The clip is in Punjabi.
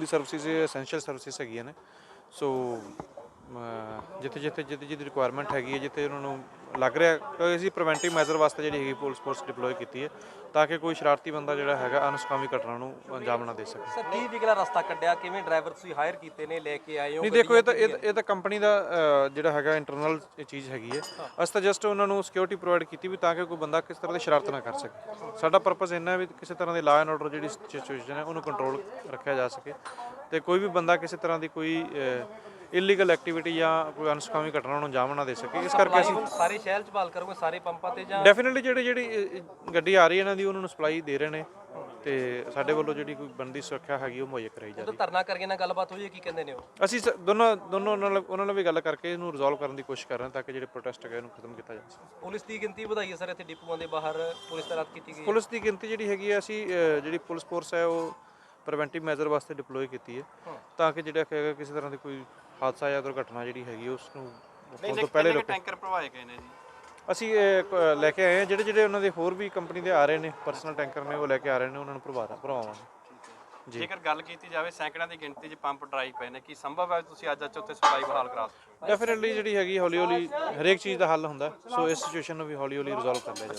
ਸਰਵਿਸਿਜ਼ ਐਸੈਂਸ਼ੀਅਲ ਸਰਵਿਸਿਜ਼ ਹੈਗੀਆਂ ਨੇ। ਸੋ ਜਿੱਥੇ ਜਿੱਥੇ ਜਿੱਥੇ ਜਿੱਥੇ ਰਿਕੁਆਇਰਮੈਂਟ ਹੈਗੀ ਹੈ ਜਿੱਥੇ ਉਹਨਾਂ ਨੂੰ ਲੱਗ ਰਿਹਾ ਕਿ ਅਸੀਂ ਪ੍ਰੀਵੈਂਟਿਵ ਮੈਜ਼ਰ ਵਾਸਤੇ ਜਿਹੜੀ ਹੈਗੀ ਪੁਲਿਸ ਫੋਰਸ ਡਿਪਲੋਏ ਕੀਤੀ ਹੈ ਤਾਂ ਕਿ ਕੋਈ ਸ਼ਰਾਰਤੀ ਬੰਦਾ ਜਿਹੜਾ ਹੈਗਾ ਅਨਸਕਾਮੀ ਘਟਨਾ ਨੂੰ ਅੰਜਾਮ ਨਾ ਦੇ ਸਕੇ। ਸਰ ਕੀ ਵਿਗਲਾ ਰਸਤਾ ਕੱਢਿਆ? ਕਿਵੇਂ ਡਰਾਈਵਰ ਤੁਸੀਂ ਹਾਇਰ ਕੀਤੇ ਨੇ ਲੈ ਕੇ ਆਏ ਹੋ? ਨਹੀਂ ਦੇਖੋ ਇਹ ਤਾਂ ਇਹ ਇਹ ਤਾਂ ਕੰਪਨੀ ਦਾ ਜਿਹੜਾ ਹੈਗਾ ਇੰਟਰਨਲ ਚੀਜ਼ ਹੈਗੀ ਹੈ। ਅਸੀਂ ਤਾਂ ਜਸਟ ਉਹਨਾਂ ਨੂੰ ਸਿਕਿਉਰਿਟੀ ਪ੍ਰੋਵਾਈਡ ਕੀਤੀ ਵੀ ਤਾਂ ਕਿ ਕੋਈ ਬੰਦਾ ਕਿਸ ਤਰ੍ਹਾਂ ਦੀ ਸ਼ਰਾਰਤ ਨਾ ਕਰ ਸਕੇ। ਸਾਡਾ ਪਰਪਸ ਇੰਨਾ ਹੈ ਵੀ ਕਿਸੇ ਤਰ੍ਹਾਂ ਦੀ ਲਾਅ ਐਂਡ ਆਰਡਰ ਜਿਹੜੀ ਸਿਚੁਏਸ਼ਨ ਹੈ ਉਹਨੂੰ ਕੰਟਰੋਲ ਰੱਖਿਆ ਜਾ ਸਕੇ। ਤੇ ਕੋਈ ਵੀ ਬੰਦਾ ਕਿਸੇ ਤਰ੍ਹਾਂ ਦੀ ਕੋਈ ਇਲੀਗਲ ਐਕਟੀਵਿਟੀ ਜਾਂ ਕੋਈ ਅਨਸਕਾਮੀ ਘਟਨਾ ਨੂੰ ਅੰਜਾਮ ਨਾ ਦੇ ਸਕੇ। ਇਸ ਕਰਕੇ ਅਸੀਂ ਸਾਰੇ ਸ਼ਹਿਰ ਚ ਬਾਲ ਕਰੋਗੇ ਸਾਰੇ ਪੰਪਾਂ ਤੇ ਜਾਂ ਡੈਫੀਨਿਟਲੀ ਜਿਹੜੀ ਜਿਹੜੀ ਗੱਡੀ ਆ ਰਹੀ ਹੈ ਇਹਨਾਂ ਦੀ ਉਹਨਾਂ ਨੂੰ ਸਪਲਾਈ ਦੇ ਰਹੇ ਨੇ। ਤੇ ਸਾਡੇ ਵੱਲੋਂ ਜਿਹੜੀ ਕੋਈ ਬੰਦੀ ਸੁਰੱਖਿਆ ਹੈਗੀ ਉਹ ਮੁਹੱਈਆ ਕਰਾਈ ਜਾ ਰਹੀ ਜਦੋਂ ਧਰਨਾ ਕਰਕੇ ਨਾਲ ਗੱਲਬਾਤ ਹੋਈ ਹੈ ਕੀ ਕਹਿੰਦੇ ਨੇ ਉਹ? ਹੈ ਅਸੀਂ ਸ- ਦੋਨੋਂ ਦੋਨੋਂ ਨਾਲ ਉਹਨਾਂ ਨਾਲ ਵੀ ਗੱਲ ਕਰਕੇ ਇਹਨੂੰ ਰਿਜ਼ੋਲਵ ਕਰਨ ਦੀ ਕੋਸ਼ਿਸ਼ ਕਰ ਰਹੇ ਹਾਂ ਤਾਂ ਕਿ ਜਿਹੜੇ ਪ੍ਰੋਟੈਸਟ ਹੈਗੇ ਇਹਨੂੰ ਖਤਮ ਕੀਤਾ ਜਾ ਸਕੇ। ਪੁਲਿਸ ਦੀ ਗਿਣਤੀ ਵਧਾਈ ਹੈ ਸਰ ਇੱਥੇ ਡਿਪੂਆਂ ਦੇ ਬਾਹਰ ਪੁਲਿਸ ਤਾਇਨਾਤ ਕੀਤੀ ਗਈ ਹੈ। ਪੁਲਿਸ ਦੀ ਗਿਣਤੀ ਜਿਹੜੀ ਹੈਗੀ ਹੈ ਅਸੀਂ ਜਿਹੜੀ ਪੁਲਿਸ ਫੋਰਸ ਹੈ ਉਹ ਪ੍ਰੀਵੈਂਟਿਵ ਮੈਜ਼ਰ ਵਾਸਤੇ ਡਿਪਲੋਏ ਕੀਤੀ ਹੈ। ਤਾਂ ਕਿ ਜਿਹੜਾ ਹੈਗਾ ਕਿਸੇ ਤਰ੍ਹਾਂ ਦੀ ਕੋਈ ਹਾਦਸਾ ਜਾਂ ਦੁਰਘਟਨਾ ਜਿਹੜੀ ਹੈਗੀ ਉਸ ਨੂੰ ਹੋਣ ਤੋਂ ਪਹਿਲੇ ਰੋਕੇ ਟੈਂਕਰ ਭਰਵਾਏ ਗਏ ਨੇ ਜੀ। ਅਸੀਂ ਇਹ ਕ- ਲੈ ਕੇ ਆਏ ਹਾਂ ਜਿਹੜੇ ਜਿਹੜੇ ਉਹਨਾਂ ਦੇ ਹੋਰ ਵੀ ਕੰਪਨੀ ਦੇ ਆ ਰਹੇ ਨੇ ਪਰਸਨਲ ਟੈਂਕਰ ਨੇ ਉਹ ਲੈ ਕੇ ਆ ਰਹੇ ਨੇ ਉਹਨਾਂ ਨੂੰ ਭਰਵਾ ਭਰਵਾਵਾਂਗੇ। ਜੇਕਰ ਗੱਲ ਕੀਤੀ ਜਾਵੇ ਸੈਂਕੜਾਂ ਦੀ ਗਿਣਤੀ 'ਚ ਪੰਪ ਡਰਾਈ ਪਏ ਨੇ ਕੀ ਸੰਭਵ ਹੈ ਤੁਸੀਂ ਅੱਜ ਅੱਜ ਉੱਤੇ ਸਪਲਾਈ ਬਹਾਲ ਕਰਾ ਦਿਓ ਡੈਫੀਨਿਟਲੀ ਜਿਹੜੀ ਹੈਗੀ ਹੌਲੀ ਹੌਲੀ ਹਰੇਕ ਚੀਜ਼ ਦਾ ਹੱਲ ਹੁੰਦਾ ਸੋ ਇਸ ਸਿਚੁਏਸ਼ਨ ਨੂੰ ਵੀ ਹੌਲੀ ਹੌਲੀ ਰਿਜ਼ੋਲਵ ਕਰ ਲਿਆ ਜਾਵੇ।